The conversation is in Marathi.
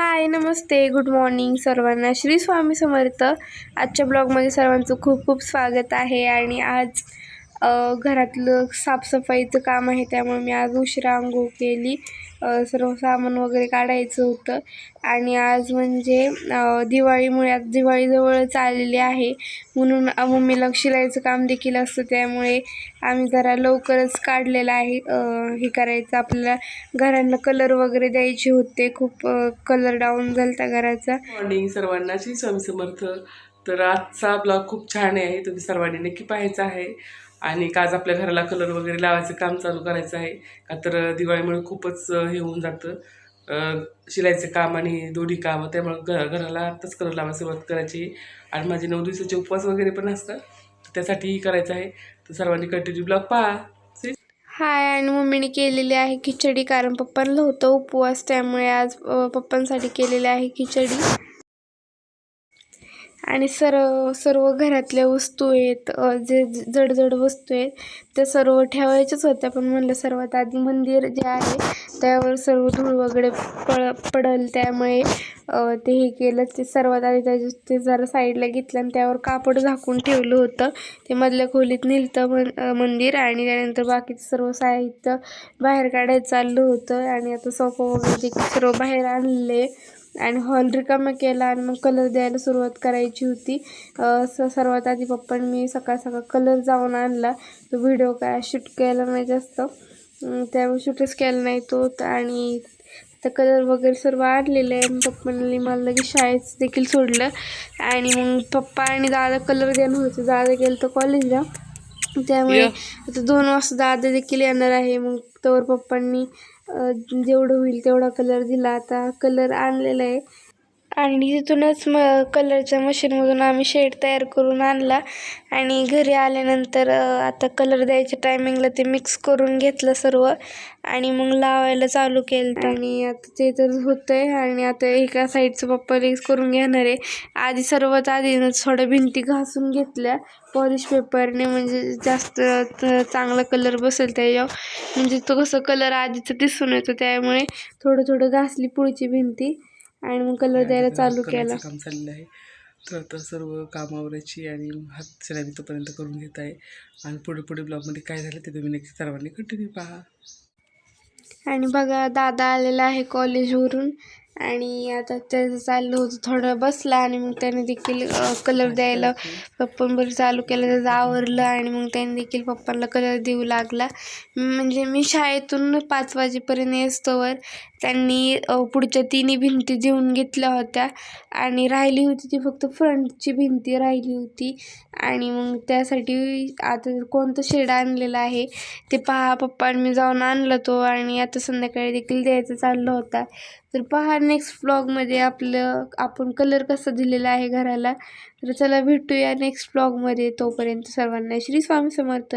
हाय नमस्ते गुड मॉर्निंग सर्वांना. श्री स्वामी समर्थ. आजच्या ब्लॉगमध्ये सर्वांचं खूप खूप स्वागत आहे आणि आज घरातलं साफसफाईचं काम आहे त्यामुळे मी आज उशिरा आंघोळ केली. सर्व सामान वगैरे काढायचं होतं. आणि आज म्हणजे दिवाळीमुळे आज दिवाळीजवळच आलेली आहे. म्हणून मम्मी मम्मीला शिलाईचं काम देखील असतं त्यामुळे आम्ही जरा लवकरच काढलेलं आहे. हे करायचं आपल्याला घरांना कलर वगैरे द्यायचे होते. खूप कलर डाऊन झालता घराचा. मॉर्निंग सर्वांनाची समसमर्थ तर आजचा ब्लॉग खूप छान आहे. तुम्ही सर्वांनी नक्की पाहायचा आहे. आणि का आज आपल्या घराला कलर वगैरे लावायचं काम चालू करायचं आहे का तर दिवाळीमुळे खूपच हे होऊन जातं. शिलाईचं काम आणि दोन्ही काम त्यामुळं घ घराला आत्ताच कलर लावायला सुरुवात करायची. आणि माझे नऊ दिवसाचे उपवास वगैरे पण असतात त्यासाठीही करायचं आहे. तर सर्वांनी कंटिन्यू ब्लॉग पहा. हाय आणि मम्मीने केलेली आहे खिचडी. कारण पप्पांना होतं उपवास त्यामुळे आज पप्पांसाठी केलेली आहे खिचडी. आणि सर्व सर्व घरातल्या वस्तू आहेत जे जडजड जड वस्तू आहेत त्या सर्व ठेवायच्याच होत्या. पण म्हणलं सर्वात आधी मंदिर जे आहे त्यावर सर्व धूळ वगैरे पळ पडल. त्यामुळे ते हे केलं. ते सर्वात आधी त्याचे ते जरा साईडला घेतलं आणि त्यावर कापड झाकून ठेवलं होतं. ते मधल्या खोलीत नेलतं मन मंदिर आणि त्यानंतर बाकीचं सर्व साहित्य बाहेर काढायचं चाललं होतं. आणि आता सोफा वगैरे सर्व बाहेर आणले आणि हॉल रिकामा केला आणि मग कलर द्यायला सुरुवात करायची होती. असं स सर्वात आधी पप्पांनी मी सकाळ सकाळ कलर जाऊन आणला. तो व्हिडिओ काय शूट केला नाही जास्त. त्यामुळे शूटच केला नाही तो. आणि तर कलर वगैरे सर्व आणलेले आहे. पप्पांनी मला लगेच शाळेत देखील सोडलं. आणि मग पप्पा आणि दादा कलर द्यायला होते. दादा गेलं तर कॉलेजला त्यामुळे आता दोन वाजता दादा देखील येणार आहे. मग तोवर पप्पांनी जेवढं होईल तेवढा कलर दिला. आता कलर आणलेला आहे. आणि तिथूनच म कलरच्या मशीनमधून आम्ही शेड तयार करून आणला. आणि घरी आल्यानंतर आता कलर द्यायच्या टायमिंगला ते मिक्स करून घेतलं सर्व. आणि मग लावायला चालू केलं. आणि आता ते तर होतं आहे आणि आता एका साईडचं पप्पा मिक्स करून घेणार आहे. आधी सर्वात आधीनंच थोड्या भिंती घासून घेतल्या. पॉलिश पेपरने म्हणजे जास्त चांगला कलर बसेल त्याच्यावर म्हणजे तो कसं कलर आधीचं दिसून येतो त्यामुळे थोडं थोडं घासली पुढची भिंती. आणि मग कलर द्यायला चालू केला. काम चाललेलं आहे. तर आता सर्व कामावरायची आणि हात शिलाई मी तोपर्यंत करून घेत आहे. आणि पुढे पुढे ब्लॉगमध्ये काय झालं ते तुम्ही नक्की सर्वांनी कंटिन्यू पहा. आणि बघा दादा आलेला आहे कॉलेजवरून आणि आता त्याचं चाललं होतं थोडं बसला आणि मग त्याने देखील कलर द्यायला पप्पांबरोबर चालू केलं त्याचं आवरलं आणि मग त्याने देखील पप्पांना कलर देऊ लागला. म्हणजे मी शाळेतून पाच वाजेपर्यंत येस्तोवर त्यांनी पुढच्या तिन्ही भिंती देऊन घेतल्या होत्या आणि राहिली होती ती फक्त फ्रंटची भिंती राहिली होती. आणि मग त्यासाठी आता कोणतं शेड आणलेलं आहे ते पहा पप्पा मी जाऊन आणलं तो आणि आता संध्याकाळी देखील द्यायचं चाललं होता. तर पहा नेक्स्ट ब्लॉगमध्ये आपलं आपण कलर कसा दिलेला आहे घराला. तर चला भेटूया नेक्स्ट ब्लॉगमध्ये तोपर्यंत सर्वांना श्री स्वामी समर्थ.